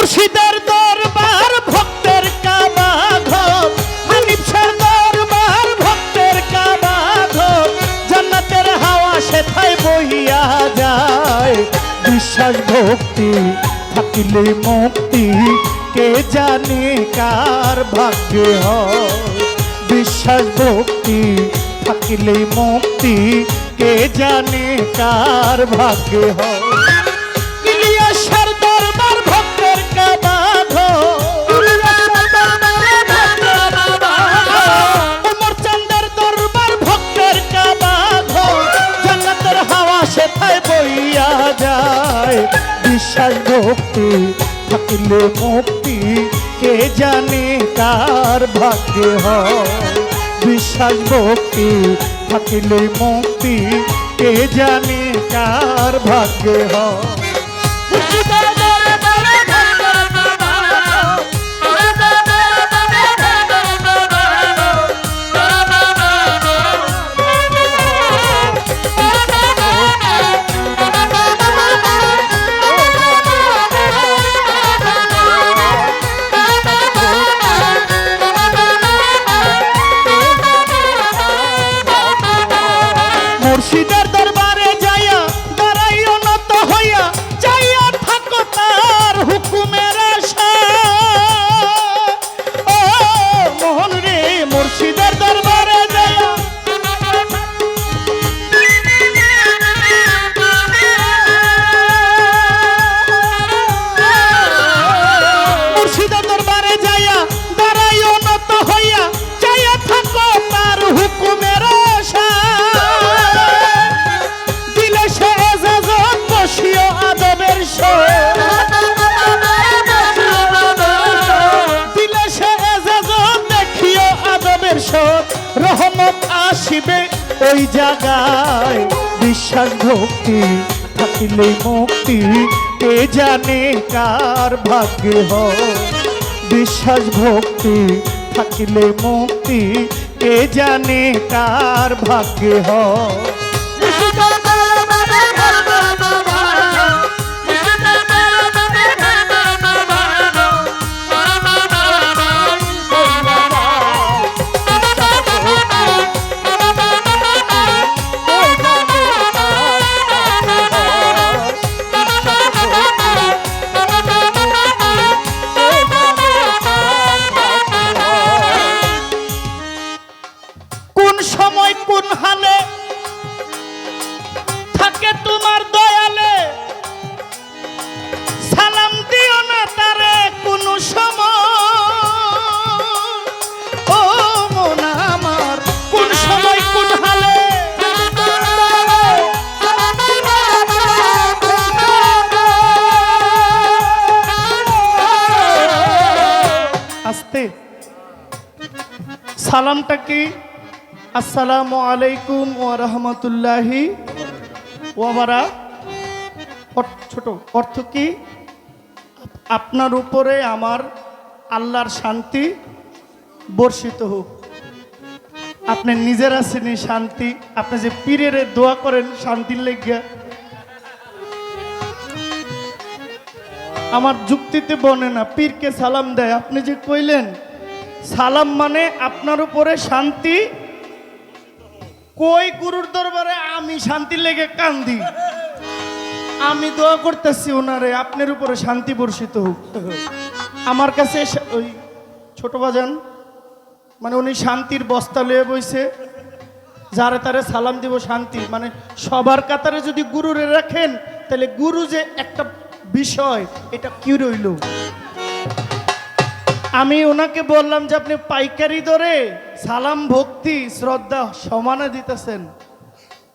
মুর্শিদের দরবার, ভক্তের কাবা ঘর হানিফ দরবার, ভক্তের কাবা ঘর জান্নাতের হাওয়া সেথায় বহিয়া যায়। বিশ্বাস, ভক্তি, থাকিলে মুক্তি। কে জানে কার ভাগ্যে হয়? বিশ্বাস, ভক্তি, থাকিলে মুক্তি। কে জানে কার ভাগ্যে হয়? থাকিলে মুক্তি, কে জানে কার ভাগ্যে হয়? বিশ্বাস, ভক্তি থাকিলে মুক্তি, কে জানে কার ভাগ্যে হয়? আসিবে ওই জায়গায়। বিশ্বাস ভক্তি থাকিলে মুক্তি, কে জানে কার ভাগ্য বিশ্বাস ভক্তি থাকিলে মুক্তি, কে জানে কার ভাগ্য হয়। সালামটা কি? আসসালামু আলাইকুম ও রহমতুল্লাহি ওবারা ছোট, অর্থ কি? আপনার উপরে আমার আল্লাহর শান্তি বর্ষিত হোক। আপনি নিজের আছেনই শান্তি। আপনি যে পীরের দোয়া করেন শান্তির লেগিয়া। আমার যুক্তিতে বনে না পীরকে সালাম দেয়। আপনি যে কইলেন সালাম মানে আপনার উপরে শান্তি। কই গুরুর দরবারে আমি শান্তি লেগে কান্দি? আমি দোয়া করতেছি ওনারে আপনার উপরে শান্তি বর্ষিত হোক। আমার কাছে ওই ছোট বাজান মানে উনি শান্তির বস্তা লয়ে বইছে, যারে তারে সালাম দিব শান্তি। মানে সবার কাতারে যদি গুরুরে রাখেন, তাহলে গুরু যে একটা বিষয়, এটা কি রইল? আমি ওনাকে বললাম যে আপনি পাইকারি দরে সালাম ভক্তি শ্রদ্ধা সমানে দিতেছেন।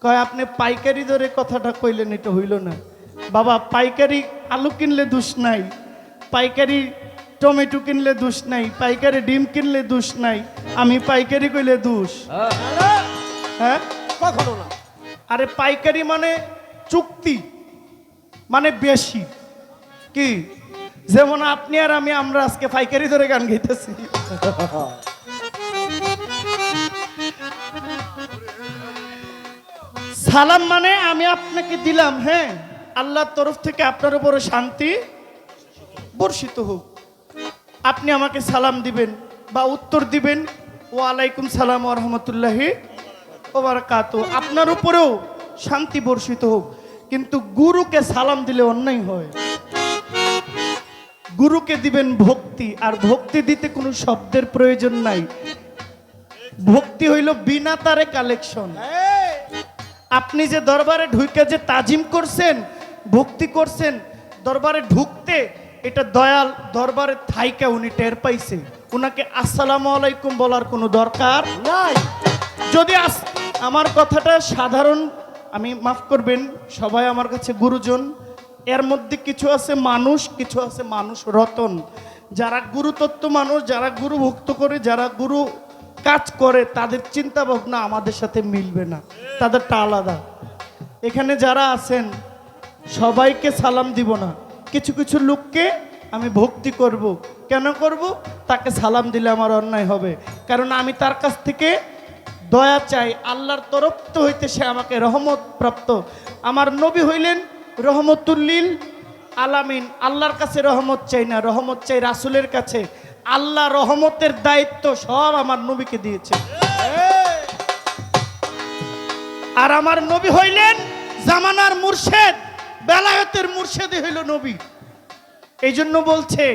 কয় আপনি পাইকারি দরে কথাটা কইলেন এটা হইল না। বাবা পাইকারি আলু কিনলে দোষ নাই পাইকারি টমেটো কিনলে দোষ নাই পাইকারি ডিম কিনলে দোষ নাই আমি পাইকারি কইলে দোষ। হ্যাঁ? কখনো না। আরে পাইকারি মানে চুক্তি মানে বেশি। কি? যেমন আপনি আর আমি, আমরা আজকে পাইকারি ধরে গান গাইতেছি। সালাম মানে আমি আপনাকে দিলাম হ্যাঁ? আল্লাহর তরফ থেকে আপনার উপরে শান্তি বর্ষিত হোক। আপনি আমাকে সালাম দিবেন বা উত্তর দিবেন, ওয়ালাইকুম সালাম রহমতুল্লাহি ওবারাকাত আপনার উপরেও শান্তি বর্ষিত হোক, কিন্তু গুরুকে সালাম দিলে অন্যায় হয়। গুরুকে দিবেন ভক্তি, আর ভক্তি দিতে কোনো শব্দের প্রয়োজন নাই। ভক্তি হইল বিনা তারে কালেকশন। আপনি যে দরবারে ঢুকে যে তাজিম করছেন, ভক্তি করছেন, দরবারে ঢুকতে এটা দয়াল দরবারে থাইকা উনি টের পাইছে। উনাকে আসসালামু আলাইকুম বলার কোনো দরকার নাই। যদি আমার কথাটা সাধারণ, আমি মাফ করবেন, সবাই আমার কাছে গুরুজন। এর মধ্যে কিছু আছে মানুষ, কিছু আছে মানুষ রতন। যারা গুরুতত্ত্ব মানুষ, যারা গুরু ভক্ত করে, যারা গুরু কাজ করে, তাদের চিন্তা ভাবনা আমাদের সাথে মিলবে না। তাদেরটা আলাদা। এখানে যারা আছেন, সবাইকে সালাম দিব না। কিছু কিছু লোককে আমি ভক্তি করব। কেন করব? তাকে সালাম দিলে আমার অন্যায় হবে। কারণ আমি তার কাছ থেকে দয়া চাই, আল্লাহর তরফ তো হইতে সে আমাকে রহমত প্রাপ্ত। আমার নবী হইলেন রহমতুল্লিল আলামিন, আল্লাহর কাছে রহমত চাই না, রহমত চাই রাসুলের কাছে। আল্লাহ রহমতের দায়িত্ব সব আমার নবীকে দিয়েছে। আর আমার নবী হইলেন জামানার মুর্শেদ, বেলায়তের মুর্শেদই হইল নবী। এই জন্য বলছে,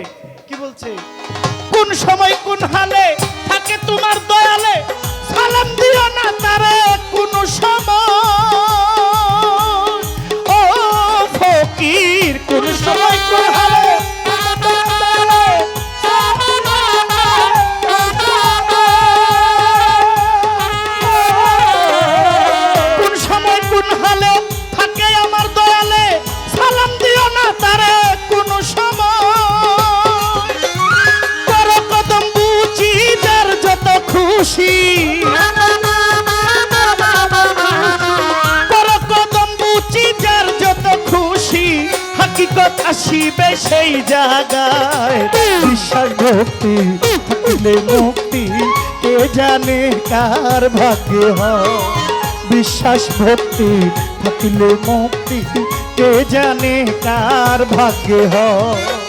কি বলছে? কোন সময় কোন হালে থাকে তোমার দয়ালে, সালাম দিও না তারে কোন সময়। আসিবে সেই জায়গায়। বিশ্বাস ভক্তি মুক্তি, কে জানে কার ভাগ্য বিশ্বাস, ভক্তি থাকিলে মুক্তি, কে জানে কার ভাগ্য হয়।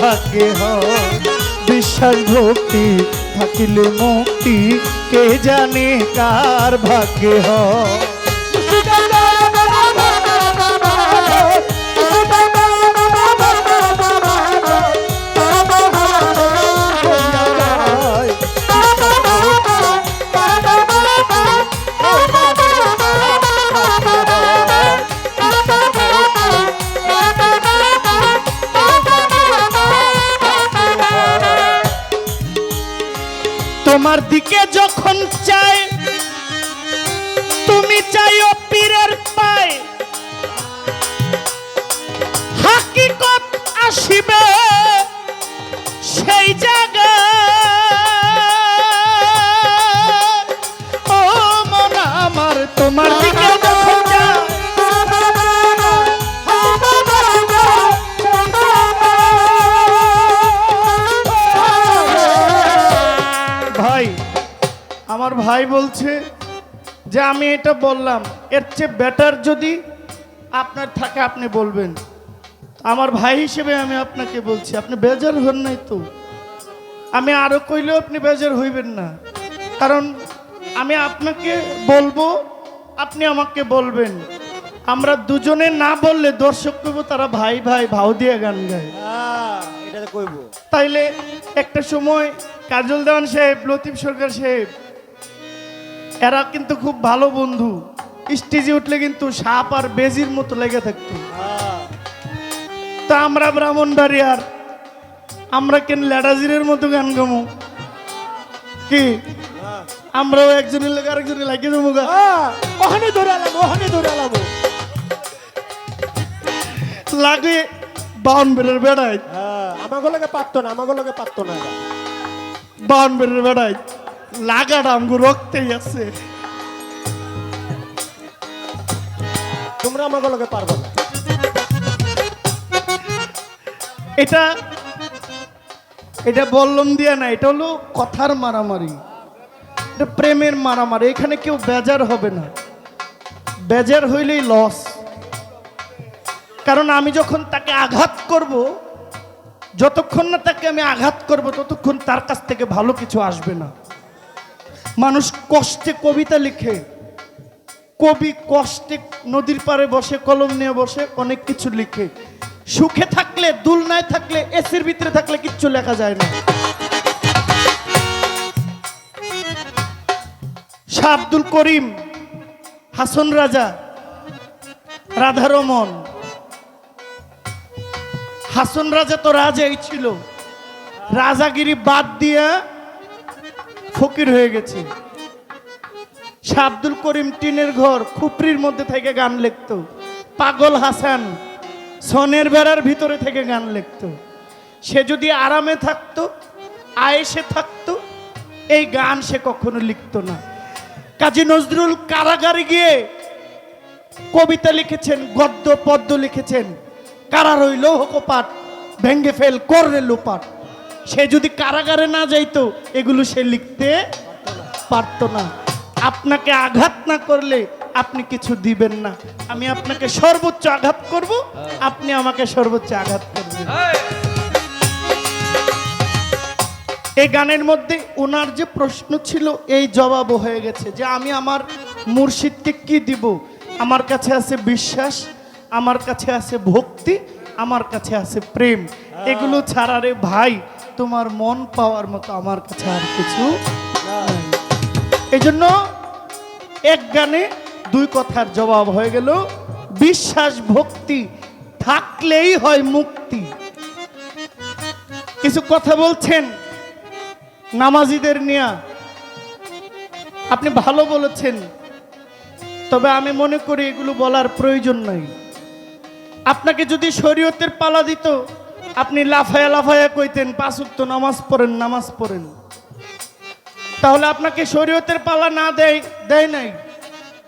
ভাগ্যে হয়। বিশ্বাস ভক্তি থাকিলে মুক্তি কে জানে কার ভাগ্যে হয়? তোমার দিকে যখন চাই তুমি চাই ও পীরের পায়। হাকিকত আসিবে সেই জায়গায় আমার ভাই বলছে যে আমি এটা বললাম এর চেয়ে বেটার যদি আপনার থাকে আপনি বলবেন। আমার ভাই হিসেবে আমি আপনাকে বলছি আপনি বেজার হন নাই তো। আমি আরও কইলেও আপনি বেজার হইবেন না। কারণ আমি আপনাকে বলব আপনি আমাকে বলবেন। আমরা দুজনে না বললে দর্শক কইব তারা ভাই ভাই ভাও দিয়ে গান গায়। এটা তো কইব। তাইলে একটা সময় কাজল দেওয়ান সাহেব লতিফ সরকার সাহেব এরা কিন্তু খুব ভালো বন্ধু। স্টেজে উঠলে কিন্তু সাপ আর বেজির মতো লেগে থাকতো। তা আমরা ব্রাহ্মণবাড়িয়ার আমরা কেন ল্যাডাজিরের মতো গান গামো? কি? আমরাও একজনের লেগে আরেকজনের লাগিয়ে দেবো গা। ওখানে ধরে আলাম ওখানে ধরে আলাম। লাগে বাউন বেড়ের বেড়াই হ্যাঁ আমাকে লগে পারতো না আমাকে লগে পারতো না। বাউন বেড়ের বেড়াই লাগাটা আমগো রক্তেই আছে। তোমরা আমাকে লগে পারবে না। এটা এটা বললম দিয়া না, এটা হলো কথার মারামারি। এটা প্রেমের মারামারি, এখানে কেউ বেজার হবে না। বেজার হইলেই লস কারণ আমি যখন তাকে আঘাত করব, যতক্ষণ না তাকে আমি আঘাত করব, ততক্ষণ তার কাছ থেকে ভালো কিছু আসবে না। মানুষ কষ্টে কবিতা লিখে, কবি কষ্টে নদীর পাড়ে বসে, কলম নিয়ে বসে অনেক কিছু লিখে। সুখে থাকলে, দুলনায় থাকলে, এসির ভিতরে থাকলে কিচ্ছু লেখা যায় না। শাহ আব্দুল করিম, হাসন রাজা রাধারমন হাসন রাজা তো রাজাই ছিল। রাজাগিরি বাদ দিয়া ফকির হয়ে গেছে। শাহ আব্দুল করিম টিনের ঘর খুপরির মধ্যে থেকে গান লিখত। পাগল হাসান সনের বেড়ার ভিতরে থেকে গান লিখত। সে যদি আরামে থাকতো আয়েসে থাকতো, এই গান সে কখনো লিখতো না। কাজী নজরুল কারাগারে গিয়ে কবিতা লিখেছেন, গদ্য, পদ্য লিখেছেন। কারা রইল হোকপাট ভেঙ্গে ফেল করলে লোপাট। সে যদি কারাগারে না যাইতো, এগুলো সে লিখতে পারতো না। আপনাকে আঘাত না করলে আপনি কিছু দিবেন না। আমি আপনাকে সর্বোচ্চ আঘাত করব, আপনি আমাকে সর্বোচ্চ আঘাত করবেন। এই গানের মধ্যে ওনার যে প্রশ্ন ছিল, এই জবাব হয়ে গেছে যে আমি আমার মুর্শিদকে কি দিব? আমার কাছে আছে বিশ্বাস, আমার কাছে আছে ভক্তি, আমার কাছে আছে প্রেম। এগুলো ছাড়া রে ভাই তোমার মন পাওয়ার মতো আমার কাছে আর কিছু এই জন্য এক গানে দুই কথার জবাব হয়ে গেল, বিশ্বাস ভক্তি থাকলেই হয় মুক্তি। কিছু কথা বলছেন নামাজিদের নিয়া? আপনি ভালো বলেছেন, তবে আমি মনে করি এগুলো বলার প্রয়োজন নাই। আপনাকে যদি শরীয়তের পালা দিত আপনি লাফায়া লাফায়া কইতেন পাঁচুক্ত নামাজ পড়েন নামাজ পড়েন। তাহলে আপনাকে শরীয়তের পালা না দেয় দেয় নাই।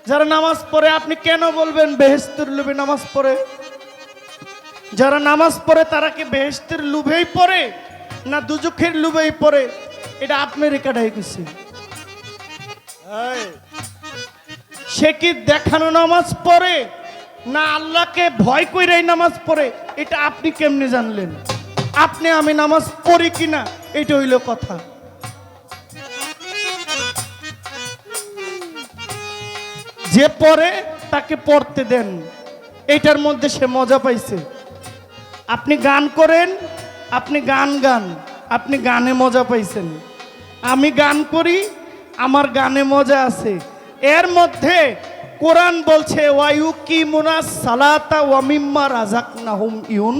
যারা নামাজ পড়ে আপনি কেন বলবেন বেহেস্তের লোভে নামাজ পড়ে? যারা নামাজ পড়ে তারা কি বেহেস্তের লোভেই পড়ে না দুজুখের লোভেই পড়ে? এটা কিছু এই, সে কি দেখানো নামাজ পড়ে? না আল্লাহকে ভয় কইরাই নামাজ পড়ে, এটা আপনি কেমনে জানলেন? আপনি আমি নামাজ পড়ি কিনা, এটা হইল কথা। যে পড়ে, তাকে পড়তে দেন। এটার মধ্যে সে মজা পাইছে। আপনি গান করেন, আপনি গান গান, আপনি গানে মজা পাইছেন। আমি গান করি, আমার গানে মজা আছে। এর মধ্যে কোরআন বলছে ওয়ায়ু কি মুনা সালাতা ওয়ামিম্মা রাজাক নাহুম ইউন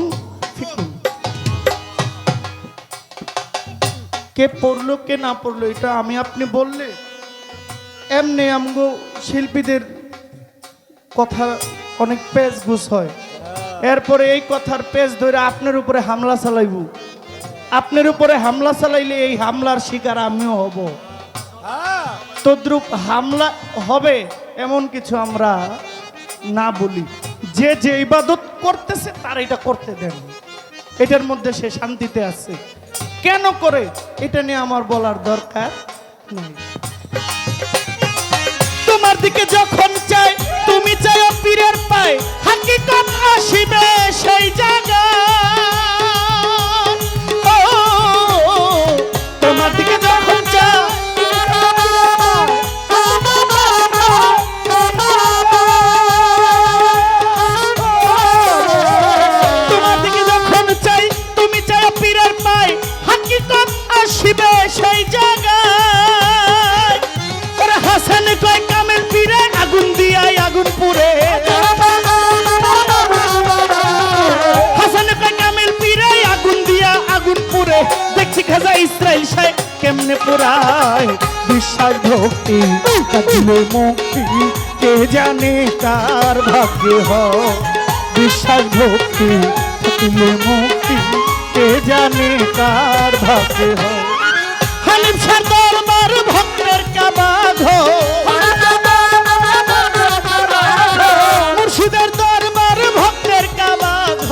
কে পড়ল কে না পড়ল এটা আমি আপনি বললে এমনি আমগো শিল্পীদের কথা অনেক পেজ গুছ হয়। এরপরে এই কথার পেজ ধরে আপনার উপরে হামলা চালাইব। আপনার উপরে হামলা চালাইলে এই হামলার শিকার আমিও হব। হ্যাঁ। তদ্রুপ হামলা হবে এমন কিছু আমরা না বলি। যে যে ইবাদত করতেছে, তার এটা করতে দেন। এটার মধ্যে সে শান্তিতে আছে। কেন করে? এটা নিয়ে আমার বলার দরকার নাই। তোমার দিকে যখন চাই তুমি চাই পীরের পায়। ভক্তি কাটিলে মুক্তি, কে জানে কার ভাগ্যে? হয় বিশ্বাস ভক্তি, থাকিলে মুক্তি, কে জানে কার ভাগ্যে? হয় হানিফ শাহ দরবার ভক্তের কাবাঘ মুর্শিদের দরবার ভক্তের কাবাঘ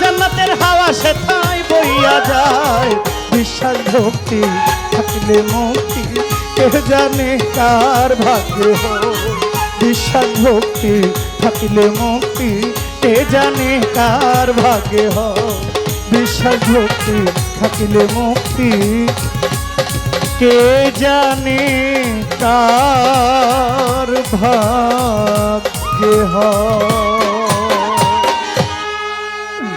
জান্নাতের হাওয়া সে তাই বইয়া যায়। বিশ্বাস ভক্তি, থাকিলে মুক্তি কে জানে কার ভাগ্যে? বিশ্বাস ভক্তি থাকিলে মুক্তি। কে জানে কার ভাগ্যে? বিশ্বাস ভক্তি থাকিলে মুক্তি। কে জানে কার ভাগ্যে? হয়